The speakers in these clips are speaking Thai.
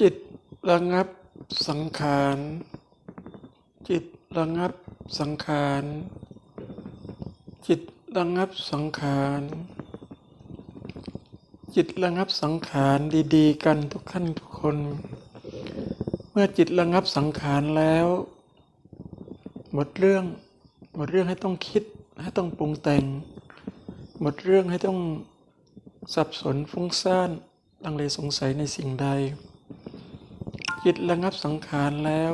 จิตระงับสังขาร จิตระงับสังขาร จิตระงับสังขาร จิตระงับสังขารดีๆ กันทุกขั้นทุกคน เมื่อจิตระงับสังขารแล้ว หมดเรื่อง หมดเรื่องให้ต้องคิดให้ต้องปรุงแต่ง หมดเรื่องให้ต้องสับสนฟุ้งซ่านลังเลสงสัยในสิ่งใด จิตระงับสังขารแล้ว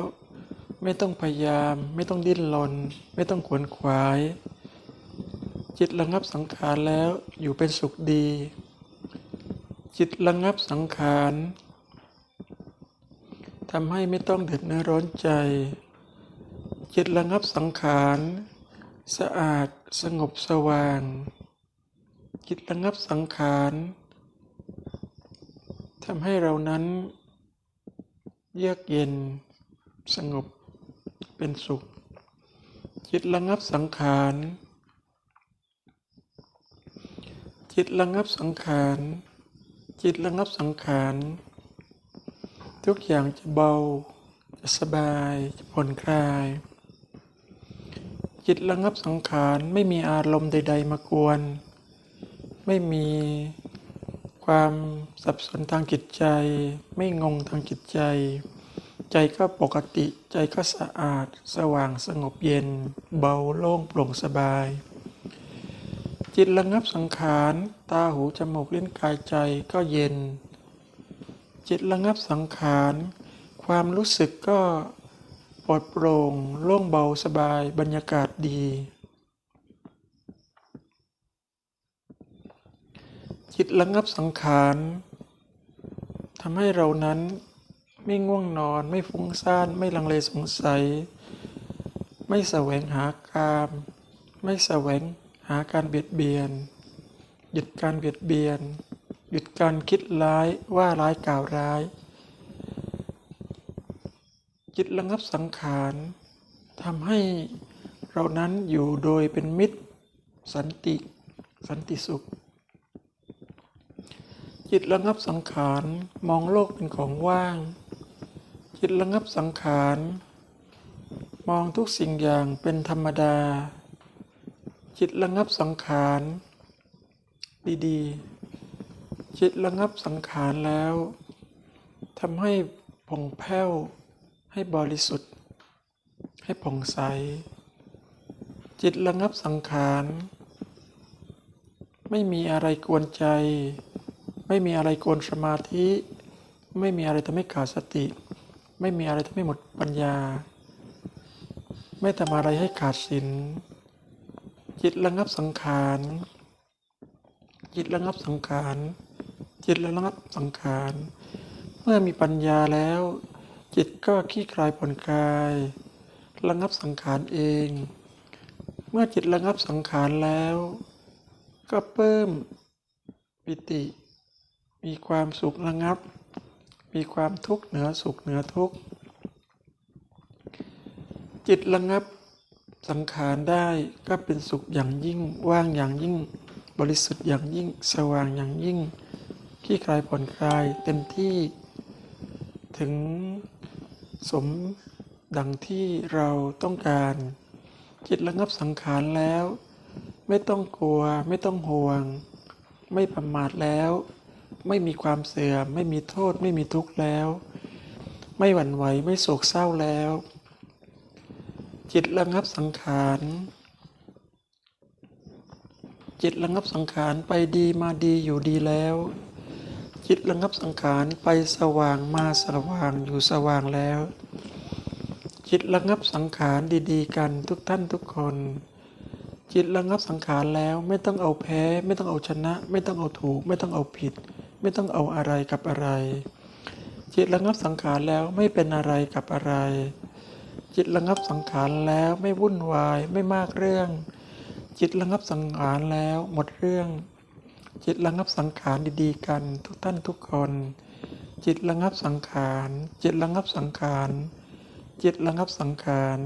ไม่ต้องพยายาม ไม่ต้องดิ้นรน ไม่ต้องขวนขวาย จิตระงับสังขารแล้วอยู่เป็นสุขดี จิตระงับสังขารทำให้ไม่ต้องเดือดเนื้อร้อนใจ จิตระงับสังขารสะอาดสงบสว่าง จิตระงับสังขารทำให้เรานั้น เยือกเย็น สงบ เป็นสุข จิตระงับสังขาร จิตระงับสังขาร จิตระงับสังขาร ทุกอย่างจะเบา จะสบาย จะผ่อนคลาย จิตระงับสังขารไม่มีอารมณ์ใด ๆ มากวน ไม่มี ความสับสนทางจิตใจ ไม่งงทางจิตใจ ใจก็ปกติ ใจก็สะอาด สว่างสงบเย็น เบาโล่งโปร่งสบาย จิตระงับสังขารตาหูจมูกลิ้นกายใจก็เย็น จิตระงับสังขาร ความรู้สึกก็ปลอดโปร่งโล่งเบาสบายบรรยากาศดี จิตระงับสังขารทำให้เรานั้นไม่ง่วงนอน ไม่ฟุ้งซ่าน ไม่ลังเลสงสัย ไม่แสวงหากาม ไม่แสวงหาการเบียดเบียน หยุดการเบียดเบียน หยุดการคิดร้ายว่าร้ายกล่าวร้าย จิตระงับสังขารทำให้เรานั้นอยู่โดยเป็นมิตร สันติ สันติสุข จิตระงับสังขารมองโลกเป็นของว่าง จิตระงับสังขารมองทุกสิ่งอย่างเป็นธรรมดา จิตระงับสังขารดีๆ จิตระงับสังขารแล้วทำให้ผ่องแผ้ว ให้บริสุทธิ์ ให้ผ่องใส จิตระงับสังขาร ไม่มีอะไรกวนใจ ไม่มีอะไรโกนสมาธิ ไม่มีอะไรทำให้ขาดสติ ไม่มีอะไรทำให้หมดปัญญา ไม่ทำอะไรให้ขาดศีลจิตระงับสังขาร จิตระงับสังขาร จิตระงับสังขาร เมื่อมีปัญญาแล้ว จิตก็ขี้คลายผ่อนคลาย ระงับสังขารเอง เมื่อจิตระงับสังขารแล้ว ก็เพิ่มปิติ มีความสุขระงับ มีความทุกข์เหนือสุขเหนือทุกข์ จิตระงับสังขารได้ก็เป็นสุขอย่างยิ่ง ว่างอย่างยิ่ง บริสุทธิ์อย่างยิ่ง สว่างอย่างยิ่งขี้คลายผ่อนคลายเต็มที่ ถึงสมดังที่เราต้องการ จิตระงับสังขารแล้ว ไม่ต้องกลัว ไม่ต้องห่วง ไม่ประมาทแล้ว ไม่มีความเสื่อม ไม่มีโทษ ไม่มีทุกข์แล้ว ไม่หวั่นไหวไม่โศกเศร้าแล้ว จิตระงับสังขารจิตระงับสังขารไปดีมาดีอยู่ดีแล้ว จิตระงับสังขารไปสว่างมาสว่างอยู่สว่างแล้ว จิตระงับสังขารดีๆ กันทุกท่านทุกคน จิตระงับสังขารแล้วไม่ต้องเอาแพ้ ไม่ต้องเอาชนะ ไม่ต้องเอาถูก ไม่ต้องเอาผิด ไม่ต้องเอาอะไรกับอะไร จิตระงับสังขารแล้วไม่เป็นอะไรกับอะไร จิตระงับสังขารแล้วไม่วุ่นวายไม่มากเรื่อง จิตระงับสังขารแล้วหมดเรื่อง จิตระงับสังขารดีๆ กันทุกท่านทุกคน จิตระงับสังขาร จิตระงับสังขาร จิตระงับสังขาร